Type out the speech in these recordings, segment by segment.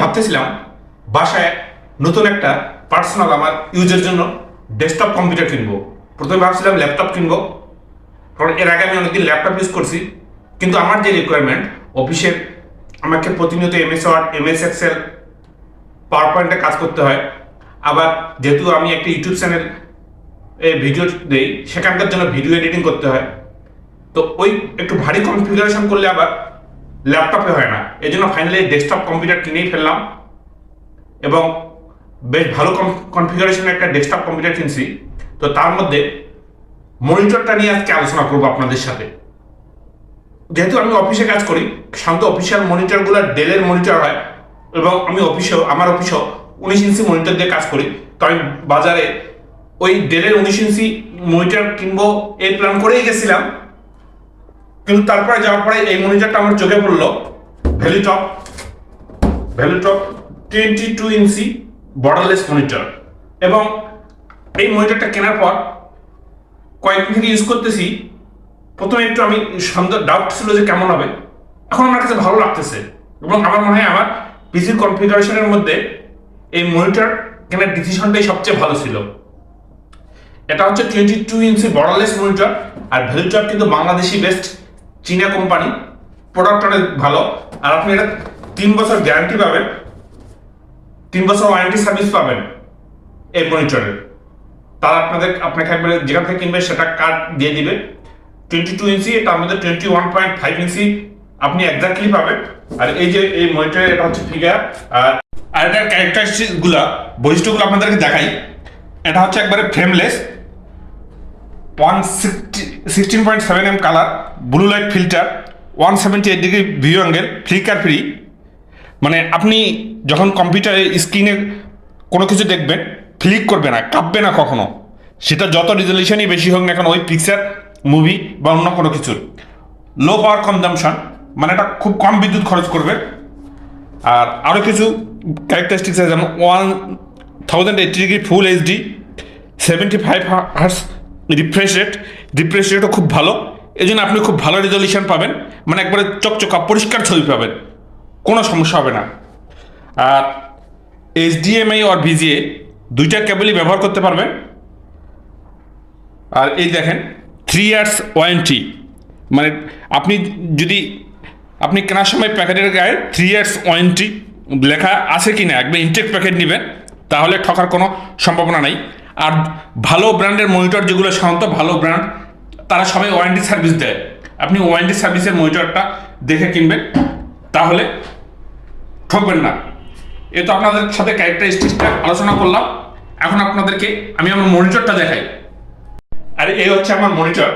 ভাবতেছিলাম, বাসায় নতুন একটা পার্সোনাল আমার ইউজের জন্য ডেস্কটপ কম্পিউটার কিনবো। প্রথমে ভাবছিলাম ল্যাপটপ কিনবো। কারণ এর আগে আমি অনেকদিন ল্যাপটপ ইউজ করছি। কিন্তু আমার যে রিকোয়ারমেন্ট অফিসের আমাকে প্রতিনিয়ত MS Word MS Excel power পয়েন্টে কাজ করতে হয়। আবার যেহেতু আমি একটা ইউটিউব চ্যানেল এ ভিডিও দেই, সেখানকার জন্য ভিডিও এডিটিং করতে হয়। তো ওই একটু ভারী কনফিগারেশন করলে আবার ল্যাপটপে হয় না। এই জন্য ফাইনালি ডেস্কটপ কম্পিউটার কিনেই ফেললাম। এবং বেশ ভালো কনফিগারেশনের একটা ডেস্কটপ কম্পিউটার কিনছি। তো তার মধ্যে মনিটরটা নিয়ে আজকে আলোচনা করব আপনাদের সাথে। যেহেতু আমি অফিসে কাজ করি, সাধারণত অফিসিয়াল মনিটরগুলো ডেলের মনিটর হয়। এবং আমি অফিসেও আমার অফিসেও উনিশ ইঞ্চি মনিটর দিয়ে কাজ করি। তো আমি বাজারে ওই ডেলের উনিশ ইঞ্চি মনিটর কিনবো এই প্ল্যান করেই গেছিলাম। কিন্তু তারপরে যাওয়ার পরে এই মনিটরটা আমার চোখে পড়ল। Valuetop Valuetop twenty two inch borderless monitor এবং এই মনিটরটা কেনার পর কয়েকদিন থেকে ইউজ করতেছি। প্রথমে একটু আমি সন্দেহ ডাউট ছিল যে কেমন হবে। এখন আমার কাছে ভালো লাগতেছে। এবং আমার মনে হয় আমার পিসির কনফিগারেশনের মধ্যে এই মনিটর কেনার ডিসিশনটাই সবচেয়ে ভালো ছিল। এটা হচ্ছে twenty two inch borderless monitor আর ভ্যালুটপ কিন্তু বাংলাদেশি বেস্ট চীনা কোম্পানি প্রোডাক্ট অনেক ভালো। আর আপনি এটা তিন বছর গ্যারান্টি পাবেন। তিন বছর ওয়ারেন্টি সার্ভিস পাবেন এই মনিটরের তারা আপনাদের, আপনাকে একবারে যেখান থেকে কিনবে সেটা কার্ড দিয়ে দিবে। টোয়েন্টি টু ইঞ্চি তার মধ্যে twenty one point five inch আপনি একজাক্টলি পাবেন। আর এই যে, এই মনিটরের এটা হচ্ছে ফিগার আর আর এটার ক্যারেক্টারিস্টিকগুলা, বৈশিষ্ট্যগুলো আপনাদেরকে দেখাই। এটা হচ্ছে একবারে frameless one sixteen point seven M colour blue light filter one seventy eight degree view angle flicker free মানে আপনি যখন কম্পিউটারে স্ক্রিনে কোনো কিছু দেখবেন ফ্লিক করবে না, কাঁপবে না কখনো। সেটা যত রিজলিউশনই বেশি হোক না কেন, ওই পিকচার মুভি বা অন্য কোনো কিছুর লো পাওয়ার কনজামশন মানে এটা খুব কম বিদ্যুৎ খরচ করবে। আর আরও কিছু ক্যারেক্টারিস্টিক্স আছে, যেমন one thousand eighty degree full HD seventy five hertz refresh rate refresh রেটও খুব ভালো। এই জন্য আপনি খুব ভালো রেজলিউশন পাবেন। মানে একবারে চকচকা, পরিষ্কার ছবি পাবেন। কোনো সমস্যা হবে না। আর এইচডিএমআই আর ভিজিএ দুইটা কেবলই ব্যবহার করতে পারবেন। আর এই দেখেন থ্রি ইয়ার্স ওয়ারেন্টি মানে আপনি যদি, আপনি কেনার সময় প্যাকেটের গায়ে থ্রি ইয়ার্স ওয়ারেন্টি লেখা আছে কি না একবার ইনটেক প্যাকেট নেবেন, তাহলে ঠকার কোনো সম্ভাবনা নেই। আর ভালো ব্র্যান্ডের মনিটর যেগুলো সাধারণত ভালো ব্র্যান্ড, তারা সবাই ওয়ারেন্টি সার্ভিস দেয়। আপনি ওয়ারেন্টি সার্ভিসের মনিটরটা দেখে কিনবেন, তাহলে ঠকবেন না। এ তো আপনাদের সাথে ক্যারেক্টারিস্টিক্সটা আলোচনা করলাম। এখন আপনাদেরকে আমি আমার মনিটরটা দেখাই। আর, এই হচ্ছে আমার মনিটর।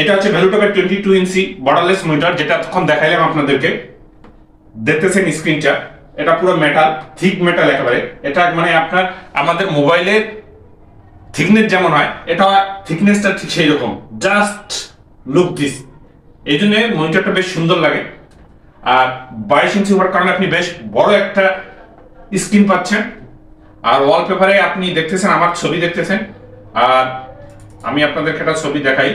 এটা হচ্ছে ভ্যালুটপের twenty two inch borderless monitor, যেটা তখন দেখাইলাম আপনাদেরকে। দেখতেছেন স্ক্রিনটা এটা পুরো মেটাল থিক মেটাল একেবারে। এটা মানে আপনার, আমাদের মোবাইলের থিকনেস যেমন হয়, এটা থিকনেসটা ঠিক সেই রকম জাস্ট লুক দিস এই জন্য মনিটরটা বেশ সুন্দর লাগে। আর বাইশ ইঞ্চি হওয়ার কারণে আপনি বেশ বড় একটা স্ক্রিন পাচ্ছেন। আর ওয়ালপেপারে আপনি দেখতেছেন, আমার ছবি দেখতেছেন। আর আমি আপনাদেরকে একটা ছবি দেখাই।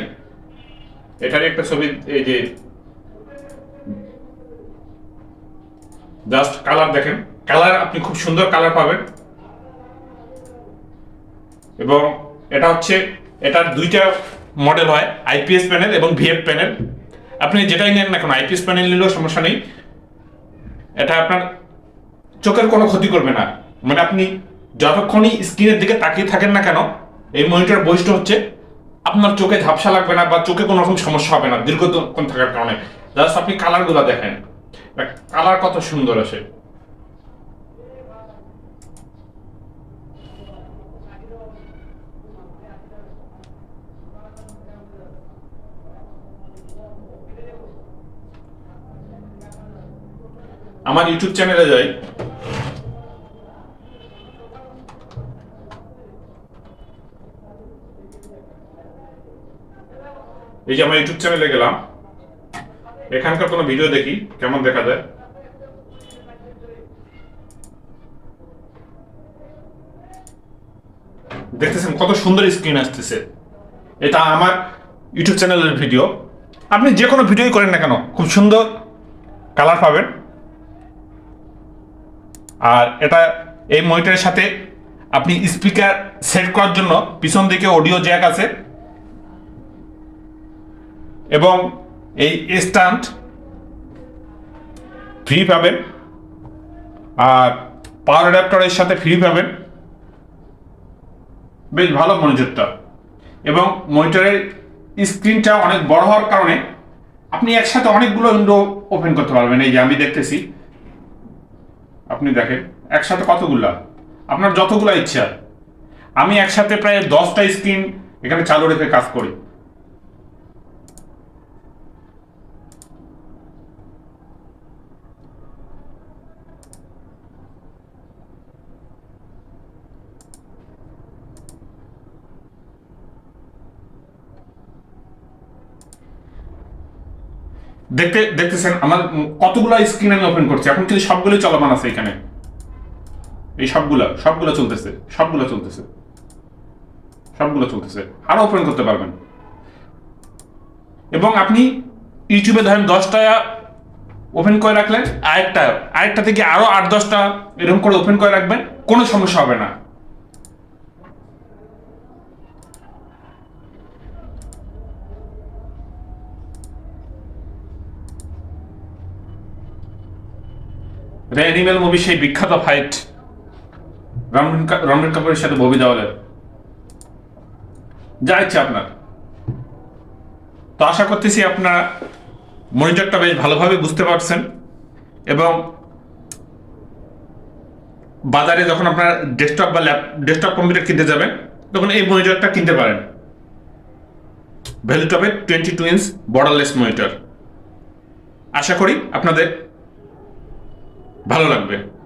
এটারই একটা ছবি, এই যে জাস্ট কালার দেখেন। কালার আপনি খুব সুন্দর কালার পাবেন। এবং এটা হচ্ছে, এটার দুইটা মডেল হয় আইপিএস প্যানেল এবং ভিএফ প্যানেল আপনি যেটাই নেন না কেন আইপিএস প্যানেল নিলেও সমস্যা নেই। এটা আপনার চোখের কোনো ক্ষতি করবে না। মানে আপনি যতক্ষণই স্ক্রিনের দিকে তাকিয়ে থাকেন না কেন, এই মনিটর বৈশিষ্ট্য হচ্ছে, আপনার চোখে ঝাপসা লাগবে না বা চোখে কোনো রকম সমস্যা হবে না দীর্ঘক্ষণ থাকার কারণে। জাস্ট আপনি কালারগুলো দেখেন। কালার কত সুন্দর আসে। আমার ইউটিউব চ্যানেলে যাই। এই যে আমার ইউটিউব চ্যানেলে গেলাম। এখানকার কোনো ভিডিও দেখি, কেমন দেখা যায়? দেখতেছেন কত সুন্দর স্ক্রিন আসতেছে। এটা আমার ইউটিউব চ্যানেলের ভিডিও আপনি যে কোনো ভিডিওই করেন না কেন, খুব সুন্দর কালার পাবেন। আর এটা এই মনিটরের সাথে আপনি স্পিকার সেট করার জন্য পিছন দিকে অডিও জ্যাক আছে। এবং এই স্ট্যান্ড ফ্রি পাবেন। আর পাওয়ার অ্যাডাপ্টারের সাথে ফ্রি পাবেন। বেশ ভালো মনিটরটা। এবং মনিটরের স্ক্রিনটা অনেক বড় হওয়ার কারণে আপনি একসাথে অনেকগুলো উইন্ডো ওপেন করতে পারবেন। এই যে আমি দেখতেছি। আপনি দেখেন, একসাথে কতগুলা? আপনার যতগুলো ইচ্ছা। আমি একসাথে প্রায় দশটা স্ক্রিন এখানে চালু রেখে কাজ করি। দেখতে, দেখতেছেন, আমার কতগুলো স্ক্রিন আমি ওপেন করছি। এখন কিন্তু সবগুলো চলমান আছে এখানে। এই সবগুলা, সবগুলো চলতেছে সবগুলো চলতেছে। সবগুলো চলতেছে। আরও ওপেন করতে পারবেন। এবং আপনি ইউটিউবে ধরেন দশটা ওপেন করে রাখলেন, আরেকটা আরেকটা থেকে আরও আট, দশটা এরকম করে ওপেন করে রাখবেন, কোনো সমস্যা হবে না। এটা অ্যানিমেল মুভি সেই বিখ্যাত ফাইট রণবীর কাপুরের সাথে ববি দেওয়ালের যা ইচ্ছে আপনার। তো আশা করতেছি আপনারা মনিটরটা বেশ ভালোভাবে বুঝতে পারছেন এবং বাজারে যখন আপনার ডেস্কটপ বা ল্যাপ ডেস্কটপ কম্পিউটার কিনতে যাবেন, তখন এই মনিটরটা কিনতে পারেন। ভ্যালুটপের twenty two inch borderless monitor আশা করি আপনাদের ভালো লাগবে।